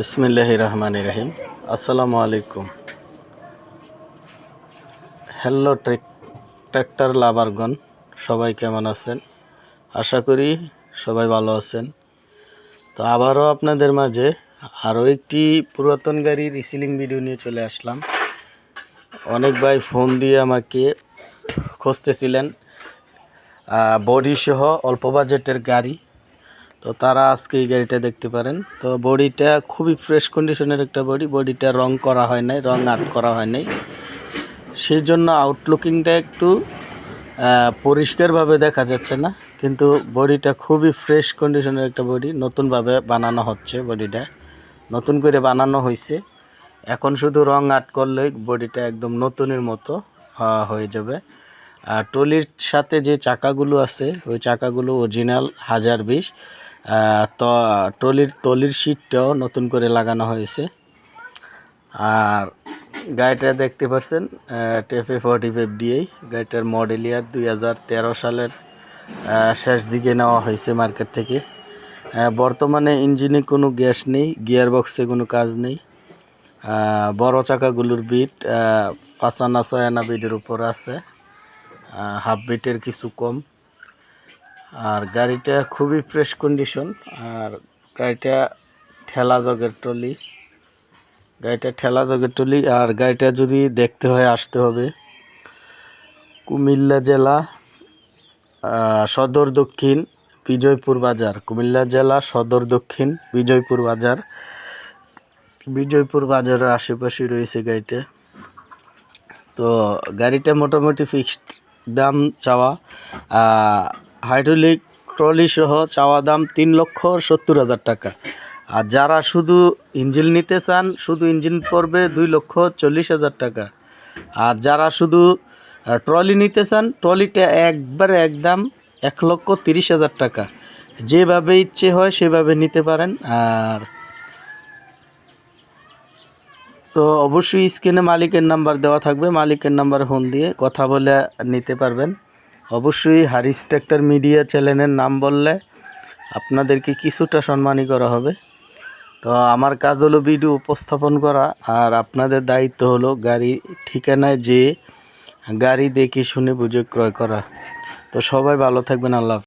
বিসমিল্লাহ রহমান রহিম। আসসালামু আলাইকুম। হ্যালো ট্রেক ট্র্যাক্টর লাভারগণ সবাই কেমন আছেন? আশা করি সবাই ভালো আছেন। তো আবারও আপনাদের মাঝে আরও একটি পুরাতন গাড়ি রিসিলিং ভিডিও নিয়ে চলে আসলাম। অনেক ভাই ফোন দিয়ে আমাকে খুঁজতেছিলেন বডি সহ অল্প বাজেটের গাড়ি। তো তারা আজকে এই গাড়িটা দেখতে পারেন। তো বডিটা খুবই ফ্রেশ কন্ডিশনের একটা বডি বডিটা রং করা হয় নাই, রং আর্ট করা হয় নাই। সেই জন্য আউটলুকিংটা একটু পরিষ্কারভাবে দেখা যাচ্ছে না, কিন্তু বডিটা খুবই ফ্রেশ কন্ডিশনের একটা বডি নতুনভাবে বানানো হচ্ছে বডিটা। নতুন করে বানানো হয়েছে এখন শুধু রং আর্ট করলেই বডিটা একদম নতুনের মতো হয়ে যাবে। আর ট্রলির সাথে যে চাকাগুলো আছে, ওই চাকাগুলো অরিজিনাল হাজার বিশ। তো ট্রলির ট্রলির সিটটাও নতুন করে লাগানো হয়েছে। আর গাড়িটা দেখতে পাচ্ছেন টেফে ফর্টি ফাইভ ডিআই গাড়িটার মডেল ইয়ার দুই হাজার তেরো সালের শেষ দিকে নেওয়া হয়েছে মার্কেট থেকে। বর্তমানে ইঞ্জিনে কোনো গ্যাস নেই গিয়ার বক্সে কোনো কাজ নেই। বড় চাকাগুলোর বিট পাঁচ আনা ছয় আনা বিটের উপর আছে। হাফ বিটের কিছু কম। আর গাড়িটা খুবই ফ্রেশ কন্ডিশন আর গাড়িটা ঠেলা জগের ট্রলি। গাড়িটা ঠেলা জগের ট্রলি, আর গাড়িটা যদি দেখতে হয় আসতে হবে। কুমিল্লা জেলা সদর দক্ষিণ বিজয়পুর বাজার। কুমিল্লা জেলা, সদর দক্ষিণ বিজয়পুর বাজার। বিজয়পুর বাজারের আশেপাশে রয়েছে গাড়িটা। তো গাড়িটা মোটামুটি ফিক্সড দাম চাওয়া হাইড্রোলিক ট্রলি সহ চাওয়া দাম তিন লক্ষ সত্তর হাজার টাকা। আর যারা শুধু ইঞ্জিন নিতে চান, শুধু ইঞ্জিন পড়বে দুই লক্ষ চল্লিশ হাজার টাকা। আর যারা শুধু ট্রলি নিতে চান, ট্রলিটা একবারে একদম এক লক্ষ তিরিশ হাজার টাকা। যেভাবে ইচ্ছে হয় সেভাবে নিতে পারেন। আর তো অবশ্যই স্ক্রিনে মালিকের নাম্বার দেওয়া থাকবে। মালিকের নাম্বার ফোন দিয়ে কথা বলে নিতে পারবেন। অবশ্যই হারিস ট্র্যাক্টর মিডিয়া চ্যানেলের নাম বললে আপনাদেরকে কিছুটা সম্মানী করা হবে তো আমার কাজ হলো ভিডিও উপস্থাপন করা, আর আপনাদের দায়িত্ব হলো গাড়ি ঠিকানায় যে গাড়ি দেখে শুনে বুঝে ক্রয় করা তো সবাই ভালো থাকবেন, আল্লাহ।